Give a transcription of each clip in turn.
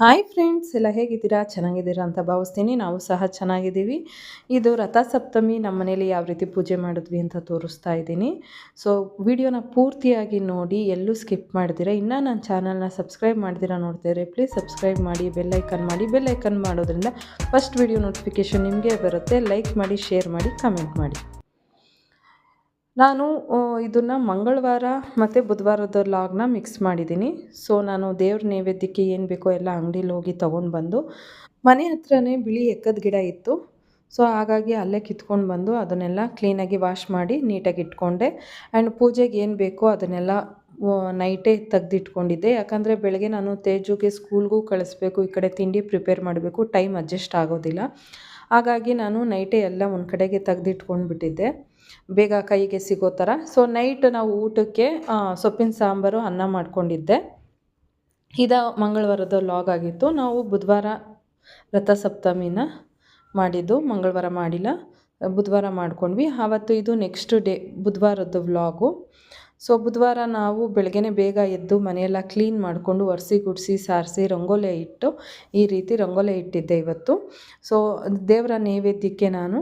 Hi friends ಎಲ್ಲ ಹೇಗಿದ್ದೀರಾ? ಚೆನ್ನಾಗಿದ್ದೀರಾ ಅಂತ ಭಾವಿಸ್ತೀನಿ. ನಾವು ಸಹ ಚೆನ್ನಾಗಿದ್ದೀವಿ. ಇದು ರಥಸಪ್ತಮಿ. ನಮ್ಮ ಮನೇಲಿ ಯಾವ ರೀತಿ ಪೂಜೆ ಮಾಡಿದ್ವಿ ಅಂತ ತೋರಿಸ್ತಾ ಇದ್ದೀನಿ. ಸೊ ವಿಡಿಯೋನ ಪೂರ್ತಿಯಾಗಿ ನೋಡಿ, ಎಲ್ಲೂ ಸ್ಕಿಪ್ ಮಾಡಿದಿರ ಇನ್ನೂ ನನ್ನ ಚಾನಲ್ನ ಸಬ್ಸ್ಕ್ರೈಬ್ ಮಾಡ್ದಿರಾ ನೋಡ್ತಿದ್ರೆ ಪ್ಲೀಸ್ ಸಬ್ಸ್ಕ್ರೈಬ್ ಮಾಡಿ ಬೆಲ್ಲೈಕನ್ ಮಾಡಿ. ಬೆಲ್ಲೈಕನ್ ಮಾಡೋದ್ರಿಂದ ಫಸ್ಟ್ ವಿಡಿಯೋ ನೋಟಿಫಿಕೇಷನ್ ನಿಮಗೆ ಬರುತ್ತೆ. ಲೈಕ್ ಮಾಡಿ ಶೇರ್ ಮಾಡಿ ಕಮೆಂಟ್ ಮಾಡಿ. ನಾನು ಇದನ್ನು ಮಂಗಳವಾರ ಮತ್ತು ಬುಧವಾರದ ಲಾಗ್ನ ಮಿಕ್ಸ್ ಮಾಡಿದ್ದೀನಿ ಸೊ ನಾನು ದೇವ್ರ ನೈವೇದ್ಯಕ್ಕೆ ಏನು ಬೇಕೋ ಎಲ್ಲ ಅಂಗಡೀಲಿ ಹೋಗಿ ತೊಗೊಂಡು ಬಂದು, ಮನೆ ಹತ್ರನೇ ಬಿಳಿ ಎಕ್ಕದ ಗಿಡ ಇತ್ತು. ಸೊ ಹಾಗಾಗಿ ಅಲ್ಲೇ ಕಿತ್ಕೊಂಡು ಬಂದು ಅದನ್ನೆಲ್ಲ ಕ್ಲೀನಾಗಿ ವಾಶ್ ಮಾಡಿ ನೀಟಾಗಿ ಇಟ್ಕೊಂಡೆ. ಆ್ಯಂಡ್ ಪೂಜೆಗೆ ಏನು ಬೇಕೋ ಅದನ್ನೆಲ್ಲ ನೈಟೇ ತೆಗೆದಿಟ್ಕೊಂಡಿದ್ದೆ. ಯಾಕಂದರೆ ಬೆಳಗ್ಗೆ ನಾನು ತೇಜುಗೆ ಸ್ಕೂಲ್ಗೂ ಕಳಿಸ್ಬೇಕು, ಈ ಕಡೆ ತಿಂಡಿ ಪ್ರಿಪೇರ್ ಮಾಡಬೇಕು ಟೈಮ್ ಅಡ್ಜಸ್ಟ್ ಆಗೋದಿಲ್ಲ. ಹಾಗಾಗಿ ನಾನು ನೈಟೇ ಎಲ್ಲ ಒಂದು ಕಡೆಗೆ ತೆಗ್ದಿಟ್ಕೊಂಡ್ಬಿಟ್ಟಿದ್ದೆ. ಬೇಗ ಕೈಗೆ ಸಿಗೋ ಥರ ಸೊ ನೈಟ್ ನಾವು ಊಟಕ್ಕೆ ಸೊಪ್ಪಿನ ಸಾಂಬಾರು, ಅನ್ನ ಮಾಡಿಕೊಂಡಿದ್ದೆ. ಇದ ಮಂಗಳವಾರದ ಲಾಗ್ ಆಗಿತ್ತು. ನಾವು ಬುಧವಾರ ರಥಸಪ್ತಮಿನ ಮಾಡಿದ್ದು. ಮಂಗಳವಾರ ಮಾಡಿಲ್ಲ. ಬುಧವಾರ ಮಾಡ್ಕೊಂಡ್ವಿ. ಆವತ್ತು ಇದು ನೆಕ್ಸ್ಟ್ ಡೇ ಬುಧವಾರದ ವ್ಲಾಗು ಸೊ ಬುಧವಾರ ನಾವು ಬೆಳಗ್ಗೆನೆ ಬೇಗ ಎದ್ದು ಮನೆಯೆಲ್ಲ ಕ್ಲೀನ್ ಮಾಡಿಕೊಂಡು ಒರೆಸಿ ಗುಡಿಸಿ ಸಾರಿಸಿ ರಂಗೋಲೆ ಇಟ್ಟು ಈ ರೀತಿ ರಂಗೋಲೆ ಇಟ್ಟಿದ್ದೆ ಇವತ್ತು. ಸೊ ದೇವರ ನೈವೇದ್ಯಕ್ಕೆ ನಾನು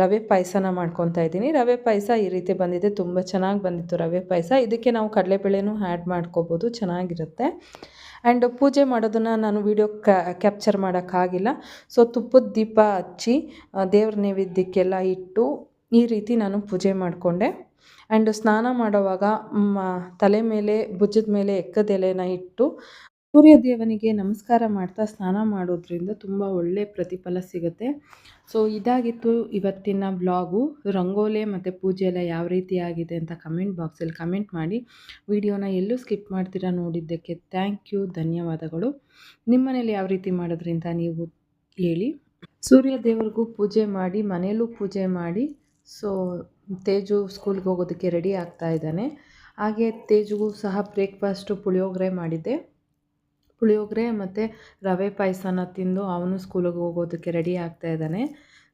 ರವೆ ಪಾಯಸನ ಮಾಡ್ಕೊತಾ ಇದ್ದೀನಿ. ರವೆ ಪಾಯಸ ಈ ರೀತಿ ಬಂದಿದೆ. ತುಂಬ ಚೆನ್ನಾಗಿ ಬಂದಿತ್ತು ರವೆ ಪಾಯಸ. ಇದಕ್ಕೆ ನಾವು ಕಡಲೆಬೇಳೆನೂ ಆ್ಯಡ್ ಮಾಡ್ಕೋಬೋದು. ಚೆನ್ನಾಗಿರುತ್ತೆ. ಆ್ಯಂಡ್ ಪೂಜೆ ಮಾಡೋದನ್ನು ನಾನು ವೀಡಿಯೋ ಕ್ಯಾಪ್ಚರ್ ಮಾಡೋಕ್ಕಾಗಿಲ್ಲ. ಸೊ ತುಪ್ಪದ ದೀಪ ಹಚ್ಚಿ ದೇವ್ರ ನೈವೇದ್ಯಕ್ಕೆಲ್ಲ ಇಟ್ಟು ಈ ರೀತಿ ನಾನು ಪೂಜೆ ಮಾಡಿಕೊಂಡೆ. ಆ್ಯಂಡ್ ಸ್ನಾನ ಮಾಡುವಾಗ ತಲೆ ಮೇಲೆ, ಭುಜದ ಮೇಲೆ ಎಕ್ಕದೆಲೆನ ಇಟ್ಟು ಸೂರ್ಯ ದೇವನಿಗೆ ನಮಸ್ಕಾರ ಮಾಡ್ತಾ ಸ್ನಾನ ಮಾಡೋದ್ರಿಂದ ತುಂಬ ಒಳ್ಳೆಯ ಪ್ರತಿಫಲ ಸಿಗುತ್ತೆ. ಸೊ, ಇದಾಗಿತ್ತು ಇವತ್ತಿನ ಬ್ಲಾಗು. ರಂಗೋಲೆ ಮತ್ತು ಪೂಜೆ ಎಲ್ಲ ಯಾವ ರೀತಿ ಆಗಿದೆ ಅಂತ ಕಮೆಂಟ್ ಬಾಕ್ಸಲ್ಲಿ ಕಮೆಂಟ್ ಮಾಡಿ. ವಿಡಿಯೋನ ಎಲ್ಲೂ ಸ್ಕಿಪ್ ಮಾಡ್ತೀರಾ ನೋಡಿದ್ದಕ್ಕೆ ಥ್ಯಾಂಕ್ ಯು, ಧನ್ಯವಾದಗಳು. ನಿಮ್ಮ ಮನೇಲಿ ಯಾವ ರೀತಿ ಮಾಡೋದ್ರಿಂದ ನೀವು ಹೇಳಿ. ಸೂರ್ಯ ದೇವರಿಗೂ ಪೂಜೆ ಮಾಡಿ, ಮನೆಯಲ್ಲೂ ಪೂಜೆ ಮಾಡಿ. ಸೊ ತೇಜು ಸ್ಕೂಲ್ಗೆ ಹೋಗೋದಕ್ಕೆ ರೆಡಿ ಆಗ್ತಾ ಇದ್ದಾನೆ. ಹಾಗೆ ತೇಜುಗೂ ಸಹ ಬ್ರೇಕ್ಫಾಸ್ಟು ಪುಳಿಯೋಗರೆ ಮಾಡಿದ್ದೆ ಪುಳಿಯೋಗರೆ ಮತ್ತು ರವೆ ಪಾಯಸನ ತಿಂದು ಅವನು ಸ್ಕೂಲಿಗೆ ಹೋಗೋದಕ್ಕೆ ರೆಡಿ ಆಗ್ತಾ ಇದ್ದಾನೆ.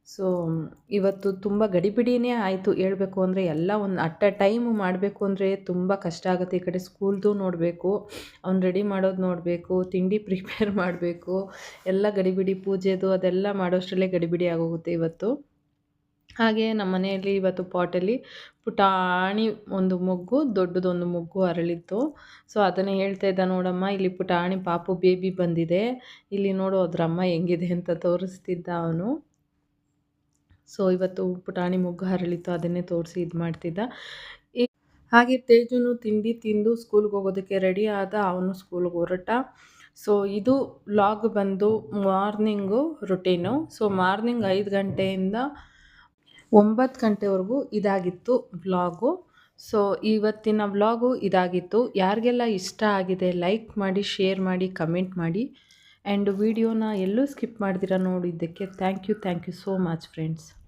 ಸೊ, ಇವತ್ತು ತುಂಬ ಗಡಿಬಿಡಿನೇ ಆಯಿತು. ಹೇಳಬೇಕು ಅಂದರೆ ಎಲ್ಲ ಒಂದು ಅಟ್ ಅ ಟೈಮು ಮಾಡಬೇಕು ಅಂದರೆ ತುಂಬ ಕಷ್ಟ ಆಗುತ್ತೆ. ಈ ಕಡೆ ಸ್ಕೂಲ್ದು ನೋಡಬೇಕು, ಅವ್ನು ರೆಡಿ ಮಾಡೋದು ನೋಡಬೇಕು, ತಿಂಡಿ ಪ್ರಿಪೇರ್ ಮಾಡಬೇಕು. ಎಲ್ಲ ಗಡಿಬಿಡಿ, ಪೂಜೆದು ಅದೆಲ್ಲ ಮಾಡೋಷ್ಟರಲ್ಲೇ ಗಡಿಬಿಡಿ ಆಗೋಗುತ್ತೆ ಇವತ್ತು. ಹಾಗೆ ನಮ್ಮ ಮನೆಯಲ್ಲಿ ಇವತ್ತು ಪಾಟಲ್ಲಿ ಪುಟಾಣಿ ಒಂದು ಮೊಗ್ಗು, ದೊಡ್ಡದೊಂದು ಮೊಗ್ಗು ಅರಳಿತ್ತು. ಸೊ ಅದನ್ನು ಹೇಳ್ತಾ ಇದ್ದ ನೋಡಮ್ಮ, ಇಲ್ಲಿ ಪುಟಾಣಿ ಪಾಪು ಬೇಬಿ ಬಂದಿದೆ. ಇಲ್ಲಿ ನೋಡು ಅದ್ರ ಅಮ್ಮ ಹೆಂಗಿದೆ ಅಂತ ತೋರಿಸ್ತಿದ್ದ ಅವನು. ಸೊ ಇವತ್ತು ಪುಟಾಣಿ ಮೊಗ್ಗು ಅರಳಿತ್ತು, ಅದನ್ನೇ ತೋರಿಸಿ ಇದು ಮಾಡ್ತಿದ್ದ. ಹಾಗೆ ತೇಜುನು ತಿಂಡಿ ತಿಂದು ಸ್ಕೂಲ್ಗೆ ಹೋಗೋದಕ್ಕೆ ರೆಡಿ ಆದ ಅವನು ಸ್ಕೂಲ್ಗೆ ಹೊರಟ. ಸೊ ಇದು ಲಾಗ್ ಬಂದು ಮಾರ್ನಿಂಗು ರುಟೀನು ಸೊ ಮಾರ್ನಿಂಗ್ ಐದು ಗಂಟೆಯಿಂದ ಒಂಬತ್ತು ಗಂಟೆವರೆಗೂ ಇದಾಗಿತ್ತು ವ್ಲಾಗು. ಸೊ, ಇವತ್ತಿನ ವ್ಲಾಗು ಇದಾಗಿತ್ತು. ಯಾರಿಗೆಲ್ಲ ಇಷ್ಟ ಆಗಿದೆ ಲೈಕ್ ಮಾಡಿ, ಶೇರ್ ಮಾಡಿ, ಕಮೆಂಟ್ ಮಾಡಿ. ಆ್ಯಂಡ್ ವಿಡಿಯೋನ ಎಲ್ಲೂ ಸ್ಕಿಪ್ ಮಾಡಿದಿರ ನೋಡಿದ್ದಕ್ಕೆ thank you thank you so much friends.